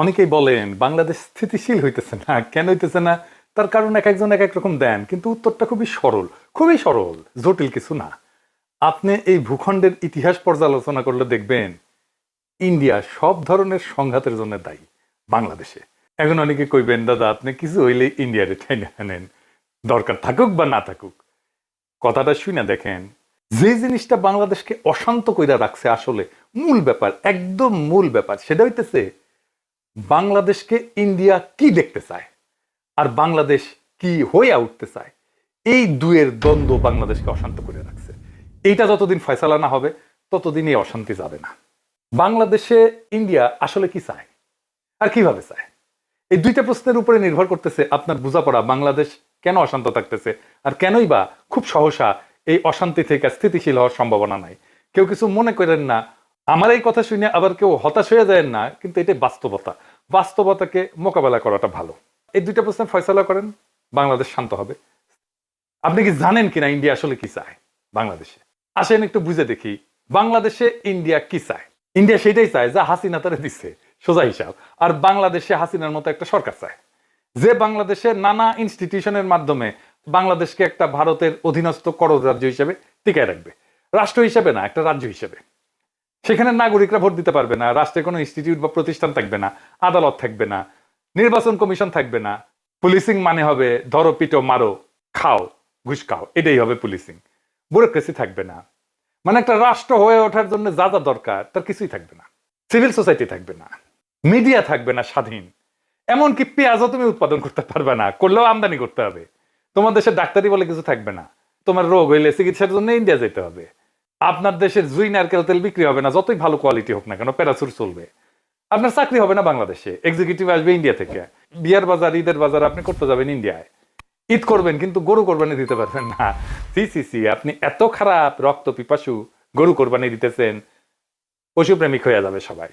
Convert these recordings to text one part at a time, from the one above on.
অনেকেই বলেন, বাংলাদেশ স্থিতিশীল হইতেছে না, কেন হইতেছে না? তার কারণ এক একজন এক এক রকম দেন, কিন্তু উত্তরটা খুবই সরল খুবই সরল, জটিল কিছু না। আপনি এই ভূখণ্ডের ইতিহাস পর্যালোচনা করলে দেখবেন, ইন্ডিয়া সব ধরনের সংঘাতের জন্য দায়ী, বাংলাদেশে। এখন অনেকে কইবেন, দাদা, আপনি কিছু হইলে ইন্ডিয়ারে ঠাইনা আনেন, দরকার থাকুক বা না থাকুক। কথাটা শুনে দেখেন, যে জিনিসটা বাংলাদেশকে অশান্ত কইরা রাখছে আসলে, মূল ব্যাপার, একদম মূল ব্যাপার, সেটা হইতেছে বাংলাদেশকে ইন্ডিয়া কি দেখতে চায়? আর বাংলাদেশ কি হয়ে উঠতে চায়? এই দুয়ের দ্বন্দ্ব বাংলাদেশকে অশান্ত করে রাখছে। এইটা যতদিন ফয়সালা না হবে, ততদিন এই অশান্তি যাবে না। বাংলাদেশে ইন্ডিয়া আসলে কি চায়? আর কীভাবে চায়? এই দুইটা প্রশ্নের উপরে নির্ভর করতেছে আপনার বোঝাপড়া, বাংলাদেশ কেন অশান্ত থাকতেছে? আর কেনই বা খুব সহসা এই অশান্তি থেকে স্থিতিশীল হওয়ার সম্ভাবনা নাই? কেউ কিছু মনে করেন না আমার এই কথা শুনে আবার কেউ হতাশ হয়ে যায় না, কিন্তু এটা বাস্তবতা। বাস্তবতাকে মোকাবেলা করাটা ভালো। এই দুইটা প্রশ্নের ফয়সলা করেন, বাংলাদেশ শান্ত হবে। আপনি কি জানেন কিনা ইন্ডিয়া আসলে কি চায় বাংলাদেশে? আসেন একটু বুঝে দেখি, বাংলাদেশে ইন্ডিয়া কি চায়? ইন্ডিয়া সেটাই চায় যা হাসিনা তারা দিচ্ছে সোজা হিসাব। আর বাংলাদেশে হাসিনার মতো একটা সরকার চায়। যে বাংলাদেশে নানা ইনস্টিটিউশনের মাধ্যমে বাংলাদেশকে একটা ভারতের অধীনস্থ করদ রাজ্য হিসেবে টিকায় রাখবে। রাষ্ট্র হিসেবে না, একটা রাজ্য হিসেবে। সেখানে নাগরিকরা ভোট দিতে পারবে না রাষ্ট্রে কোনো ইনস্টিটিউট বা প্রতিষ্ঠান থাকবে না, আদালত থাকবে না, নির্বাচন কমিশন থাকবে না পুলিশিং মানে হবে ধরো পিটো মারো, খাও, ঘুষ খাও, এটাই হবে পুলিশিং ব্যুরোক্রেসি থাকবে না। মানে একটা রাষ্ট্র হয়ে ওঠার জন্য যা যা দরকার, তার কিছুই থাকবে না। সিভিল সোসাইটি থাকবে না। মিডিয়া থাকবে না স্বাধীন। এমনকি পেঁয়াজও তুমি উৎপাদন করতে পারবে না, করলেও আমদানি করতে হবে। তোমার দেশে ডাক্তারি বলে কিছু থাকবে না। তোমার রোগ হইলে চিকিৎসার জন্য ইন্ডিয়া যেতে হবে। আপনার দেশের জুই, নারকেল তেল বিক্রি হবে না, যতই ভালো কোয়ালিটি হোক না কেন প্যারাসুর চলবে। আপনার চাকরি হবে না বাংলাদেশে এক্সিকিউটিভ আসবে ইন্ডিয়া থেকে। বিয়ার বাজার, ঈদের বাজার, আপনি করতে যাবেন ইন্ডিয়ায় ঈদ করবেন, কিন্তু গরু কোরবানি দিতে পারবেন না। সি সি সি, আপনি এত খারাপ রক্ত পিপাসু গরু কোরবানি দিতেছেন, পশুপ্রেমিক হয়ে যাবে সবাই।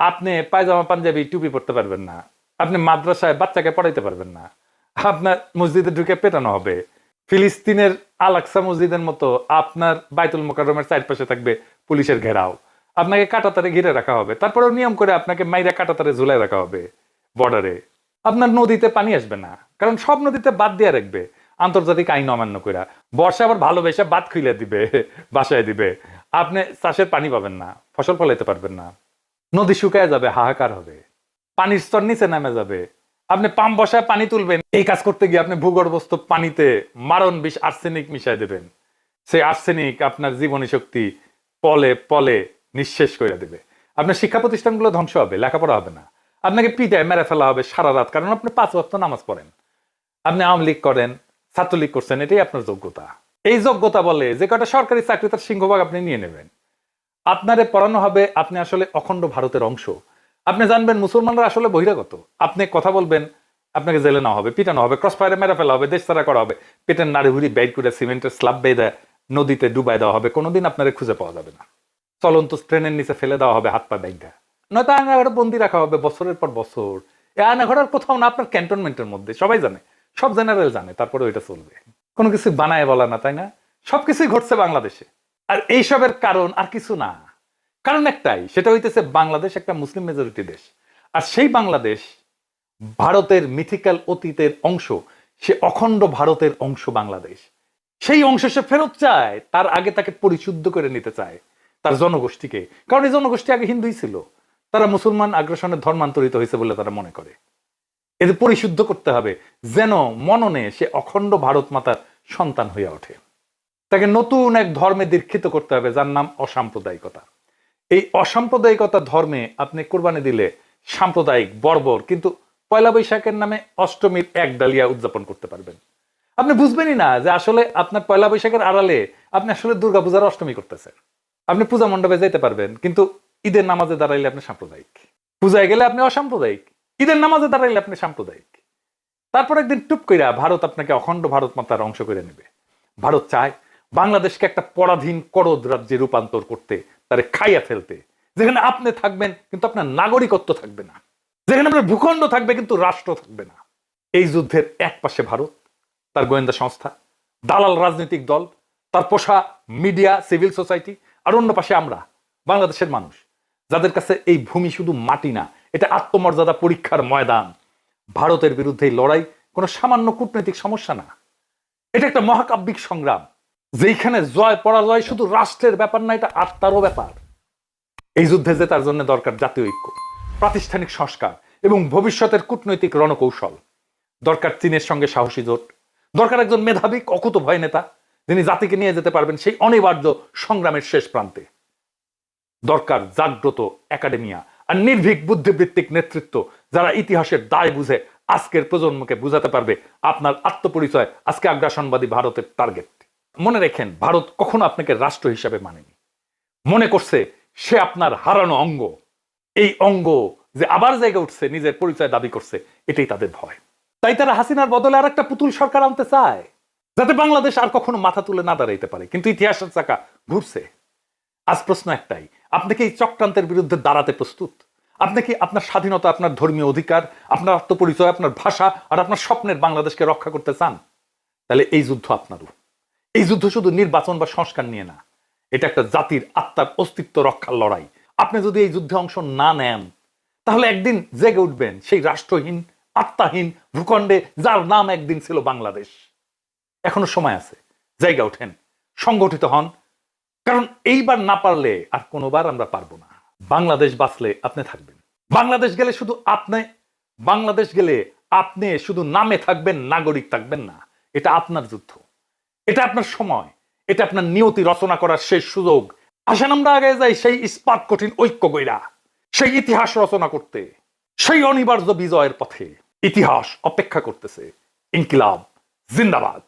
আপনি পায়জামা, পাঞ্জাবি, টুপি পড়তে পারবেন না। আপনি মাদ্রাসায় বাচ্চাকে পড়াইতে পারবেন না। আপনার মসজিদে ঢুকে পেটানো হবে। ফিলিস্তিনের আলাক্সা মসজিদের মতো আপনার বাইতুল মোকাররমের চারপাশে থাকবে পুলিশের ঘেরাও। আপনাকে কাটাতারে ঘিরে রাখা হবে। তারপরেও নিয়ম করে আপনাকে মাইরা কাটাতারে ঝুলাই রাখা হবে বর্ডারে। আপনার নদীতে পানি আসবে না, কারণ সব নদীতে বাদ দিয়ে রাখবে। আন্তর্জাতিক আইন অমান্য করে বর্ষা আবার ভালোবেসে বাদ খুলে দিবে, বাসায় দিবে। আপনি চাষের পানি পাবেন না, ফসল ফলাইতে পারবেন না। নদী শুকায় যাবে, হাহাকার হবে। পানির স্তর নিচে নামে যাবে। আপনি পাম্প বসায় পানি তুলবেন, এই কাজ করতে গিয়ে আপনি ভূগর্ভস্থ পানিতে মারণ বিষ আর্সেনিক মিশাই দেবেন। সেই আর্সেনিক আপনার জীবনী শক্তি পলে পলে নিঃশেষ করে দেবে। আপনার শিক্ষা প্রতিষ্ঠানগুলো ধ্বংস হবে, লেখাপড়া হবে না। আপনাকে পিটায়, মেরে ফেলা হবে সারা রাত, কারণ আপনি পাঁচ ওয়াক্ত নামাজ পড়েন। আপনি আওয়ামী লীগ করেন, ছাত্রলীগ করছেন, এটাই আপনার যোগ্যতা। এই যোগ্যতা বলে যে কটা সরকারি চাকরি তার সিংহভাগ আপনি নিয়ে নেবেন। আপনারে পড়ানো হবে, আপনি আসলে অখণ্ড ভারতের অংশ। আপনি জানবেন মুসলমানরা আসলে বহিরাগত। আপনি কথা বলবেন, আপনাকে জেলে নেওয়া হবে, পিটানো হবে ক্রস ফায়ারে মেরে ফেলা হবে, দেশ তারা করা হবে। পেটের নাড়ি হুড়ি বেড করে সিমেন্টের স্ল্যাব বেঁধে নদীতে ডুবাই দেওয়া হবে, কোনোদিন আপনারে খুঁজে পাওয়া যাবে না। চলন্ত ট্রেনের নিচে ফেলে দেওয়া হবে, হাত পা ব্যাগটা নয়তো আয়নাঘরে বন্দি রাখা হবে, বছরের পর বছর। এই আয়নাঘর আর কোথাও না, আপনার ক্যান্টনমেন্টের মধ্যে, সবাই জানে। সব জেনারেল জানে তারপরে ওইটা চলবে। কোনো কিছু বানায় বলা না, তাই না? সবকিছুই ঘটছে বাংলাদেশে। আর এইসবের কারণ আর কিছু না। কারণ একটাই, সেটা হইতেছে বাংলাদেশ একটা মুসলিম মেজরিটি দেশ। আর সেই বাংলাদেশ ভারতের মিথিক্যাল অতীতের অংশ, সে অখণ্ড ভারতের অংশ বাংলাদেশ। সেই অংশ সে ফেরত চায়, তার আগে তাকে পরিশুদ্ধ করে নিতে চায়, তার জনগোষ্ঠীকে। কারণ এই জনগোষ্ঠী আগে হিন্দুই ছিল। তারা মুসলমান আগ্রাসনে ধর্মান্তরিত হয়েছে বলে তারা মনে করে। এদের পরিশুদ্ধ করতে হবে, যেন মননে সে অখণ্ড ভারত মাতার সন্তান হইয়া ওঠে। তাকে নতুন এক ধর্মে দীক্ষিত করতে হবে, যার নাম অসাম্প্রদায়িকতা। এই অসাম্প্রদায়িকতা ধর্মে আপনি কোরবানি দিলে সাম্প্রদায়িক, বর্বর, কিন্তু পয়লা বৈশাখের নামে অষ্টমীর এক ডালিয়া উদযাপন করতে পারবেন। আপনি বুঝবেনই না যে আসলে আপনার পয়লা বৈশাখের আড়ালে আপনি আসলে দুর্গাপূজার অষ্টমী করতেছেন। আপনি পূজা মণ্ডপে যেতে পারবেন, কিন্তু ঈদের নামাজে দাঁড়াইলে আপনি সাম্প্রদায়িক। পূজায় গেলে আপনি অসাম্প্রদায়িক, ঈদের নামাজে দাঁড়াইলে আপনি সাম্প্রদায়িক। তারপর একদিন টুপ কইরা ভারত আপনাকে অখণ্ড ভারত মাতার অংশ করে নেবে। ভারত চায় বাংলাদেশকে একটা পরাধীন করদ রাজ্যে রূপান্তর করতে তারে খাইয়া ফেলতে। যেখানে আপনি থাকবেন, কিন্তু আপনার নাগরিকত্ব থাকবে না। যেখানে আপনার ভূখণ্ড থাকবে, কিন্তু রাষ্ট্র থাকবে না। এই যুদ্ধের এক পাশে ভারত, তার গোয়েন্দা সংস্থা, দালাল রাজনৈতিক দল, তার পোষা মিডিয়া, সিভিল সোসাইটি, আর অন্য পাশে আমরা, বাংলাদেশের মানুষ, যাদের কাছে এই ভূমি শুধু মাটি না, এটা আত্মমর্যাদা পরীক্ষার ময়দান। ভারতের বিরুদ্ধে লড়াই কোনো সামান্য কূটনৈতিক সমস্যা না। এটা একটা মহাকাব্যিক সংগ্রাম। যেইখানে জয়, পরাজয় শুধু রাষ্ট্রের ব্যাপার না, এটা আত্মারও ব্যাপার। এই যুদ্ধে জেতার জন্য দরকার জাতীয় ঐক্য, প্রাতিষ্ঠানিক সংস্কার এবং ভবিষ্যতের কূটনৈতিক রণকৌশল। দরকার চীনের সঙ্গে সাহসী জোট, দরকার একজন মেধাবী, অকুত ভয় নেতা, যিনি জাতিকে নিয়ে যেতে পারবেন সেই অনিবার্য সংগ্রামের শেষ প্রান্তে। দরকার জাগ্রত একাডেমিয়া আর নির্ভীক বুদ্ধিবৃত্তিক নেতৃত্ব, যারা ইতিহাসের দায় বুঝে আজকের প্রজন্মকে বুঝাতে পারবে আপনার আত্মপরিচয়, আজকে আগ্রাসনবাদী ভারতের টার্গেট মনে রেখেন, ভারত কখনো আপনাকে রাষ্ট্র হিসাবে মানেনি। মনে করছে সে আপনার হারানো অঙ্গ। এই অঙ্গ যে আবার জায়গা উঠছে, নিজের পরিচয় দাবি করছে, এটাই তাদের ভয়। তাই তারা হাসিনার বদলে আর একটা পুতুল সরকার আনতে চায়, যাতে বাংলাদেশ আর কখনো মাথা তুলে না দাঁড়াইতে পারে। কিন্তু ইতিহাসের চাকা ঘুরছে। আজ প্রশ্ন একটাই, আপনি কি এই চক্রান্তের বিরুদ্ধে দাঁড়াতে প্রস্তুত? আপনি কি আপনার স্বাধীনতা, আপনার ধর্মীয় অধিকার, আপনার আত্মপরিচয়, আপনার ভাষা আর আপনার স্বপ্নের বাংলাদেশকে রক্ষা করতে চান? তাহলে এই যুদ্ধ আপনারও এই যুদ্ধ শুধু নির্বাচন বা সংস্কার নিয়ে না, এটা একটা জাতির আত্মার অস্তিত্ব রক্ষার লড়াই। আপনি যদি এই যুদ্ধে অংশ না নেন, তাহলে একদিন জেগে উঠবেন সেই রাষ্ট্রহীন, আত্মাহীন ভূখণ্ডে যার নাম একদিন ছিল বাংলাদেশ। এখনও সময় আছে, জায়গা ওঠেন, সংগঠিত হন, কারণ এইবার না পারলে আর কোনোবার আমরা পারব না। বাংলাদেশ বাঁচলে আপনি থাকবেন। বাংলাদেশ গেলে শুধু আপনি, বাংলাদেশ গেলে আপনি শুধু নামে থাকবেন, নাগরিক থাকবেন না, এটা আপনার যুদ্ধ। এটা আপনার সময়, এটা আপনার নিয়তি রচনা করার শেষ সুযোগ। আসেন আমরা আগে যাই সেই ইস্পাত কঠিন ঐক্য গইরা, সেই ইতিহাস রচনা করতে, সেই অনিবার্য বিজয়ের পথে ইতিহাস অপেক্ষা করতেছে। ইনকিলাব, জিন্দাবাদ।